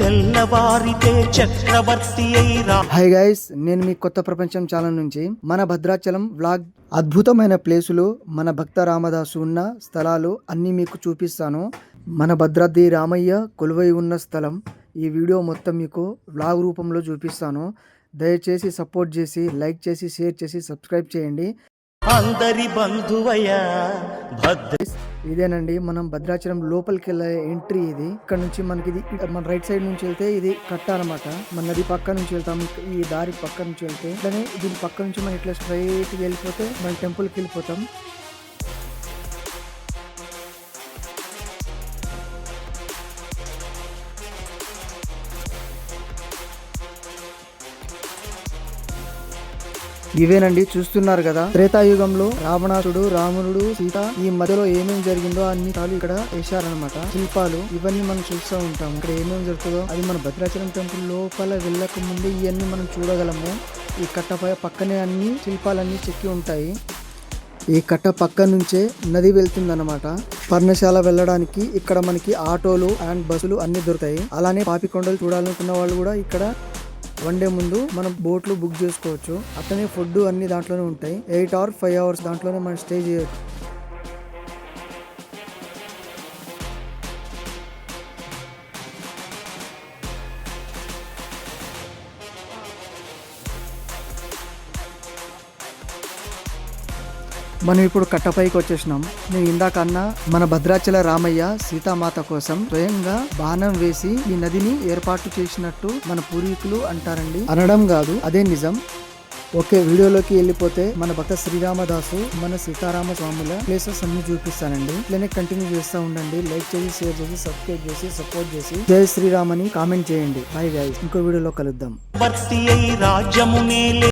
తెల్లవారితే చక్రవర్తి hi guys నేను మీ కొత్త ప్రపంచం ఛానల్ నుంచి మన భద్రాచలం వ్లాగ్. అద్భుతమైన ప్లేసులు మన భక్త రామదాసు ఉన్న స్థలాలు అన్నీ మీకు చూపిస్తాను. మన భద్రాద్రి రామయ్య కొలువై ఉన్న స్థలం. ఈ వీడియో మొత్తం మీకు వ్లాగ్ రూపంలో చూపిస్తాను. దయచేసి సపోర్ట్ చేసి లైక్ చేసి షేర్ చేసి సబ్స్క్రైబ్ చేయండి. అందరి బంధువయ భద్ర ఇదేనండి మనం భద్రాచలం లోపలికి వెళ్ళే ఎంట్రీ ఇది. ఇక్కడ నుంచి మనకి ఇది మన రైట్ సైడ్ నుంచి వెళ్తే ఇది కట్ట అనమాట మన నది పక్క నుంచి వెళ్తాం ఈ దారి పక్క నుంచి వెళ్తే. ఇట్లనే దీని పక్క నుంచి మనం ఇట్లా స్ట్రైట్ వెళ్ళిపోతే మన టెంపుల్కి వెళ్ళిపోతాం. ఇవేనండి చూస్తున్నారు కదా? త్రేతాయుగంలో రావణాసుడు రామునుడు సీత ఈ మధ్యలో ఏమేమి జరిగిందో అన్ని చాలు ఇక్కడ వేశారనమాట శిల్పాలు ఇవన్నీ మనం చూస్తూ ఉంటాం ఇక్కడ ఏమేమి జరుగుతుందో అది మన భద్రాచలం టెంపుల్ లోపల వెళ్ళక ముందే ఇవన్నీ మనం చూడగలము. ఈ కట్టపై పక్కనే అన్ని శిల్పాలన్నీ చెక్కి ఉంటాయి. ఈ కట్ట పక్క నుంచే నది వెళ్తుందన్నమాట. పర్ణశాల వెళ్ళడానికి ఇక్కడ మనకి ఆటోలు అండ్ బస్సులు అన్ని దొరుకుతాయి. అలానే పాపికొండలు చూడాలనుకున్న వాళ్ళు కూడా ఇక్కడ వన్ డే ముందు మనం బోట్లు బుక్ చేసుకోవచ్చు. అట్లనే ఫుడ్ అన్ని దాంట్లోనే ఉంటాయి. ఎయిట్ ఆర్ ఫైవ్ అవర్స్ దాంట్లోనే మనం స్టే చేయొచ్చు. మనం ఇప్పుడు కట్టపైకి వచ్చేసినాం. నేను ఇందాక మన భద్రాచల రామయ్య సీతామాత కోసం స్వయంగా బాణం వేసి ఈ నదిని ఏర్పాటు చేసినట్టు మన పూర్వీకులు అంటారండి. అనడం కాదు అదే నిజం. ఓకే వీడియోలోకి వెళ్ళిపోతే మన భక్త శ్రీరామదాసు మన సీతారామ స్వాముల ప్లేసెస్ అన్ని చూపిస్తానండి. ఇట్లనే కంటిన్యూ చేస్తూ ఉండండి. లైక్ చేసి షేర్ చేసి సబ్స్క్రైబ్ చేసి సపోర్ట్ చేసి జై శ్రీరామ్ అని కామెంట్ చేయండి. బాయ్ గాయస్ ఇంకో వీడియోలో కలుద్దాం.